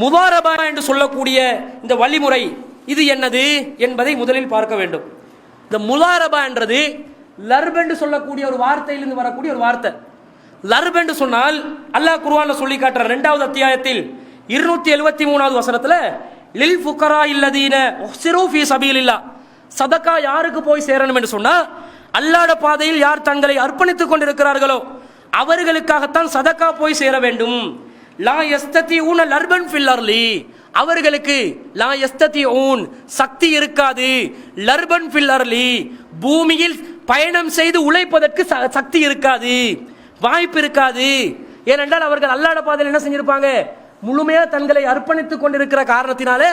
முதாரபா என்று சொல்லக்கூடிய இந்த வழிமுறை இது என்னது என்பதை முதலில் பார்க்க வேண்டும். இந்த முதாரபா என்றது லர்ப் என்று சொல்லக்கூடிய ஒரு வார்த்தையிலிருந்து வரக்கூடிய ஒரு வார்த்தை. லர்ப் என்று சொன்னால் அல்லாஹ் குருவான சொல்லி காட்டுற ரெண்டாவது அத்தியாயத்தில் இருநூத்தி எழுபத்தி மூணாவது வசனத்துல லில் ஃபுக்கரா இல்லதீன சிறு ஃபீ சபீலில்லா சதக்கா யாருக்கு போய் சேரணும் என்று சொன்னா அல்லாட பாதையில் யார் தங்களை அர்ப்பணித்துக் கொண்டிருக்கிறார்களோ அவர்களுக்காகத்தான் சதக்கா போய் சேர வேண்டும். லா எஸ்தத்தி ஊன லர்பன் ஃபில்லர்லி அவர்களுக்கு லா எஸ்தத்தி ஊன் சக்தி இருக்காது. லர்பன் ஃபில்லர்லி பூமியில் பயணம் செய்து உழைப்பதற்கு ச- சக்தி இருக்காது. வாய்ப்பு இருக்காது. ஏனென்றால் அவர்கள் அல்லாட பாதையில் என்ன செஞ்சிருப்பாங்க? முழுமையா தங்களை அர்ப்பணித்துக் கொண்டிருக்கிற காரணத்தினால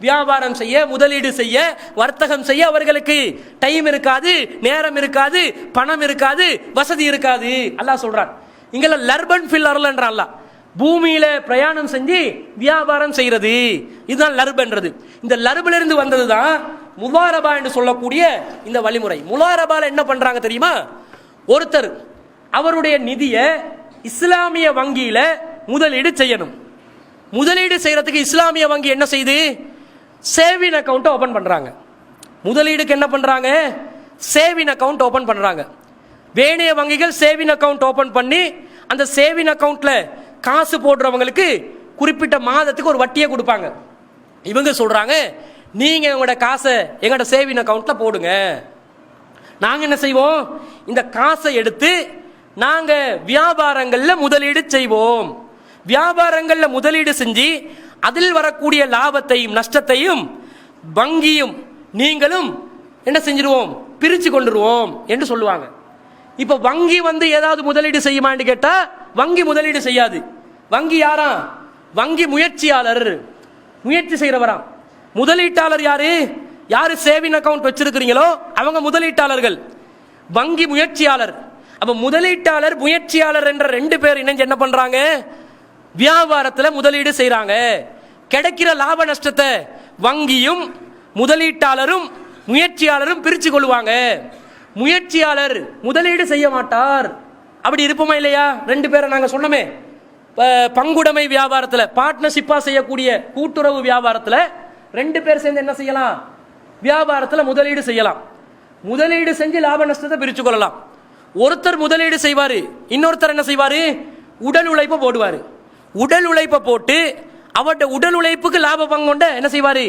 வியாபாரம் செய்ய முதலீடு செய்ய வர்த்தகம் செய்ய அவர்களுக்கு டைம் இருக்காது நேரம் இருக்காது பணம் இருக்காது வசதி இருக்காது. அல்லாஹ் சொல்றான். இங்கெல்லாம் லர்பன் ஃபில்லர்லன்ற அல்லாஹ். பூமியில பிரயாணம் செஞ்சு வியாபாரம் செய்யறது இதுதான் லர்பன்றது இந்த லருபிலிருந்து வந்தது தான் முலாரபா என்று சொல்லக்கூடிய இந்த வழிமுறை. முலாரபால என்ன பண்றாங்க தெரியுமா? ஒருத்தர் அவருடைய நிதியை இஸ்லாமிய வங்கியில முதலீடு செய்யணும். முதலீடு செய்யறதுக்கு இஸ்லாமிய வங்கி என்ன செய்யுது சேவிங் அக்கௌண்ட்டை ஓபன் பண்றாங்க. முதலீடுக்கு என்ன பண்றாங்க? சேவிங் அக்கௌண்ட் ஓபன் பண்றாங்க. வேணிய வங்கிகள் சேவிங் அக்கவுண்ட் ஓபன் பண்ணி அந்த சேவிங் அக்கௌண்ட்ல காசு போடுறவங்களுக்கு குறிப்பிட்ட மாதத்துக்கு ஒரு வட்டியை கொடுப்பாங்க. இவங்க சொல்கிறாங்க நீங்கள் உங்களோட காசை எங்களோட சேவிங் அக்கௌண்ட்டில் போடுங்க. நாங்கள் என்ன செய்வோம்? இந்த காசை எடுத்து நாங்கள் வியாபாரங்களில் முதலீடு செய்வோம். வியாபாரங்களில் முதலீடு செஞ்சு அதில் வரக்கூடிய லாபத்தையும் நஷ்டத்தையும் வங்கியும் நீங்களும் என்ன செஞ்சிருவோம்? பிரித்து கொண்டுருவோம் என்று சொல்லுவாங்க. இப்போ வங்கி வந்து ஏதாவது முதலீடு செய்யுமான்னு கேட்டால் வங்கி முதலீடு செய்யாது. வங்கி யாரா? வங்கி முயற்சியாளர். முயற்சி செய்யறவராம் முதலீட்டாளர் யாரு? யாரு சேவிங் அக்கௌண்ட் வச்சிருக்கிறீங்களோ அவங்க முதலீட்டாளர்கள். வங்கி முயற்சியாளர். அப்ப முதலீட்டாளர் முயற்சியாளர் என்ற ரெண்டு பேர் இணைஞ்சு என்ன பண்றாங்க? வியாபாரத்தில் முதலீடு செய்கிறாங்க கிடைக்கிற லாப நஷ்டத்தை வங்கியும் முதலீட்டாளரும் முயற்சியாளரும் பிரிச்சு கொள்வாங்க முயற்சியாளர் முதலீடு செய்ய மாட்டார். அப்படி இருப்போமா இல்லையா? ரெண்டு பேரை நாங்கள் சொன்னோமே. பங்குடைமை வியாபாரத்தில் பார்ட்னர்ஷிப்பாக செய்யக்கூடிய கூட்டுறவு வியாபாரத்தில் ரெண்டு பேர் சேர்ந்து என்ன செய்யலாம்? வியாபாரத்தில் முதலீடு செய்யலாம். முதலீடு செஞ்சு லாப நஷ்டத்தை பிரித்து கொள்ளலாம். ஒருத்தர் முதலீடு செய்வார் இன்னொருத்தர் என்ன செய்வார்? உடல் உழைப்பை போடுவார். உடல் உழைப்பை போட்டு அவர்கிட்ட உடல் உழைப்புக்கு லாப பங்கொண்ட என்ன செய்வார்?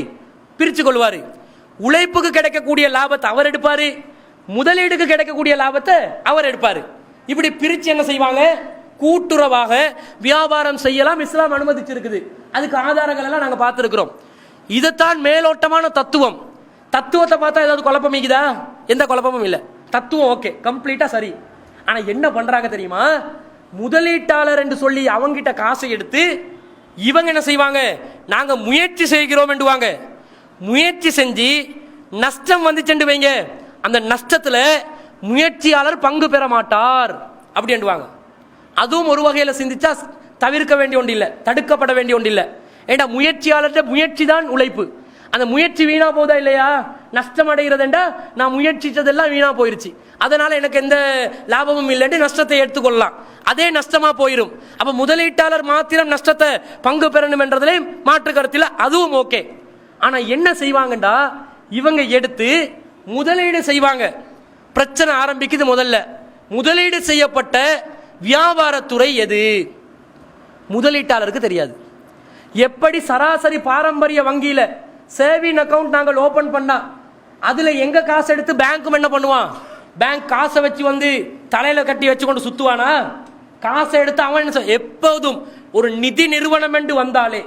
பிரித்து கொள்வார். உழைப்புக்கு கிடைக்கக்கூடிய லாபத்தை அவர் எடுப்பார். முதலீடுக்கு கிடைக்கக்கூடிய லாபத்தை அவர் எடுப்பார். இப்படி பிரித்து என்ன செய்வாங்க? கூட்டுறவாக வியாபாரம் செய்யலாம் இஸ்லாம் அனுமதிச்சிருக்குது. அதுக்கு ஆதாரங்கள் எல்லாம் நாங்கள் பார்த்துருக்குறோம். இதைத்தான் மேலோட்டமான தத்துவம். தத்துவத்தை பார்த்தா ஏதாவது குழப்பம் இருக்குதா எந்த குழப்பமும் இல்லை. தத்துவம் ஓகே கம்ப்ளீட்டாக சரி. ஆனால் என்ன பண்ணுறாங்க தெரியுமா? முதலீட்டாளர் என்று சொல்லி அவங்கிட்ட காசை எடுத்து இவங்க என்ன செய்வாங்க? நாங்கள் முயற்சி செய்கிறோம் என்றுவாங்க. முயற்சி செஞ்சு நஷ்டம் வந்துச்சுன்னு வைங்க. அந்த நஷ்டத்தில் முயற்சியாளர் பங்கு பெற மாட்டார். அப்படின்டுவாங்க அதுவும் ஒரு வகையில் சிந்திச்சா தவிர்க்க வேண்டிய ஒன்று இல்லை தடுக்கப்பட வேண்டிய ஒன்று இல்லை ஏண்டா முயற்சியாளர்கிட்ட முயற்சி தான் உழைப்பு. அந்த முயற்சி வீணா போதா இல்லையா? நஷ்டம் அடைகிறதுண்டா நான் முயற்சித்ததெல்லாம் வீணா போயிருச்சு. அதனால எனக்கு எந்த லாபமும் இல்லைன்னு நஷ்டத்தை எடுத்துக்கொள்ளலாம். அதே நஷ்டமா போயிடும் அப்ப முதலீட்டாளர் மாத்திரம் நஷ்டத்தை பங்கு பெறணும் என்றதிலே மாற்று கருத்தில் அதுவும் ஓகே. ஆனா என்ன செய்வாங்கண்டா? இவங்க எடுத்து முதலீடு செய்வாங்க. பிரச்சனை ஆரம்பிக்குது முதல்ல. முதலீடு செய்யப்பட்ட வியாபாரத்துறை எது? முதலீட்டாளருக்கு தெரியாது. எப்படி சராசரி பாரம்பரிய வங்கியில் சேவிங் அக்கௌண்ட் நாங்கள் ஓபன் பண்ணா அதுல எங்க காசு எடுத்து பேங்க்கும் என்ன பண்ணுவான்? பேங்க் காசை வச்சு வந்து தலையில கட்டி வச்சு கொண்டு சுத்துவானா? காசை எடுத்து அவன் என்ன எப்போதும் ஒரு நிதி நிறுவனம் என்று வந்தாலே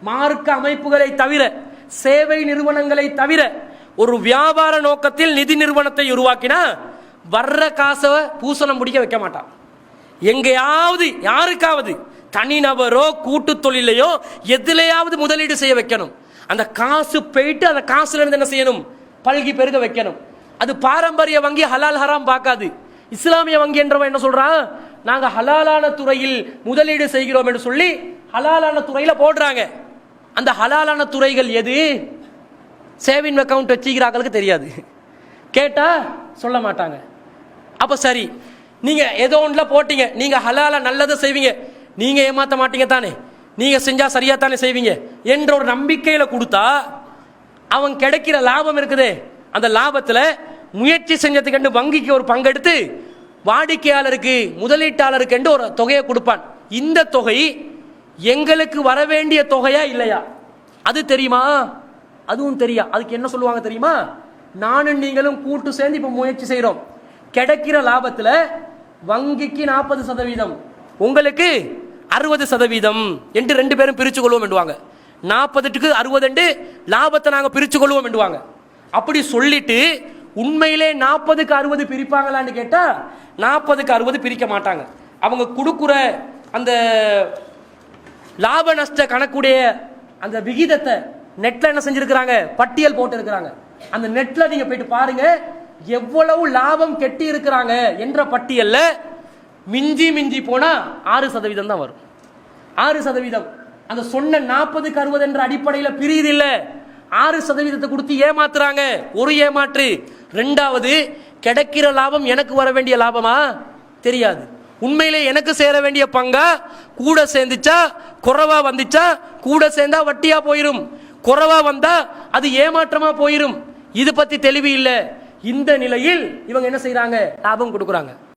மார்க்க அமைப்புகளை தவிர சேவை நிறுவனங்களை தவிர ஒரு வியாபார நோக்கத்தில் நிதி நிறுவனத்தை உருவாக்கினா வர்ற காசை பூசணம் முடிக்க வைக்க மாட்டான். எங்கேயாவது யாருக்காவது தனிநபரோ கூட்டு தொழிலையோ எதுலையாவது முதலீடு செய்ய வைக்கணும். அந்த காசு போயிட்டு அந்த காசுல இருந்து என்ன செய்யணும்? பல்கி பெருக வைக்கணும். அது பாரம்பரிய வங்கி ஹலால் ஹராம் பார்க்காது. இஸ்லாமிய வங்கி என்றவன் என்ன சொல்றான் நாங்கள் ஹலாலான துறையில் முதலீடு செய்கிறோம் என்று சொல்லி ஹலாலான துறையில் போடுறாங்க. அந்த ஹலாலான துறைகள் எது? சேவிங் அக்கவுண்ட் வச்சுக்கிறாங்களுக்கு தெரியாது. கேட்டால் சொல்ல மாட்டாங்க. அப்போ சரி நீங்கள் ஏதோ ஒன்றில் போட்டீங்க. நீங்கள் ஹலால நல்லதை செய்வீங்க. நீங்கள் ஏமாற்ற மாட்டீங்க தானே. நீங்கள் செஞ்சால் சரியாக தானே செய்வீங்க. என்ற ஒரு நம்பிக்கையில் கொடுத்தா அவன் கிடைக்கிற லாபம் இருக்குதே. அந்த லாபத்தில் முயற்சி செஞ்சதுக்கு வங்கிக்கு ஒரு பங்கெடுத்து வாடிக்கையாளருக்கு முதலீட்டாளருக்கு என்று ஒரு தொகையை கொடுப்பான். இந்த தொகை எங்களுக்கு வர வேண்டிய தொகையா இல்லையா? அது தெரியுமா? அதுவும் தெரியா. அதுக்கு என்ன சொல்லுவாங்க தெரியுமா? நானும் நீங்களும் கூட்டு சேர்ந்து இப்போ முயற்சி செய்கிறோம் கிடைக்கிற லாபத்தில் வங்கிக்கு நாற்பது சதவீதம். உங்களுக்கு அறுபது சதவீதம் என்று ரெண்டு பேரும் பிரித்து கொள்வோம் என்றுவாங்க நாற்பதுக்கு அறுபது என்று லாபத்தை நாங்கள் பிரித்து கொள்வோம் என்றுவாங்க அப்படி சொல்லிட்டு உண்மையிலே நாற்பதுக்கு அறுபது பிரிப்பாங்களான்னு கேட்டால் நாற்பதுக்கு அறுபது பிரிக்க மாட்டாங்க. அவங்க கொடுக்குற அந்த லாப நஷ்ட கணக்குடைய அந்த விகிதத்தை நெட்டில் என்ன செஞ்சிருக்கிறாங்க? பட்டியல் போட்டு இருக்கிறாங்க அந்த நெட்டில் நீங்கள் போயிட்டு பாருங்கள் எவ்வளவு லாபம் கெட்டி இருக்கிறாங்க என்ற பட்டியலில் மிஞ்சி மிஞ்சி போனால் ஆறு சதவீதம் தான் வரும். ஆறு சதவீதம். அந்த சொன்ன நாற்பதுக்கு அறுபது என்ற அடிப்படையில் பிரியுது இல்லை. ஆறு சதவீதத்தை கொடுத்து ஏமாத்துறாங்க. ஒரு ஏமாற்று. ரெண்டாவது கிடைக்கிற லாபம் எனக்கு வர வேண்டிய லாபமா? தெரியாது. உண்மையிலே எனக்கு சேர வேண்டிய பங்கா? கூட சேர்ந்துச்சா? குறவா வந்துச்சா? கூட சேர்ந்தா வட்டியா போயிரும். குறவா வந்தா அது ஏமாற்றமா போயிரும். இது பத்தி தெளிவு இல்லை. இந்த நிலையில் இவங்க என்ன செய்யறாங்க லாபம் கொடுக்குறாங்க.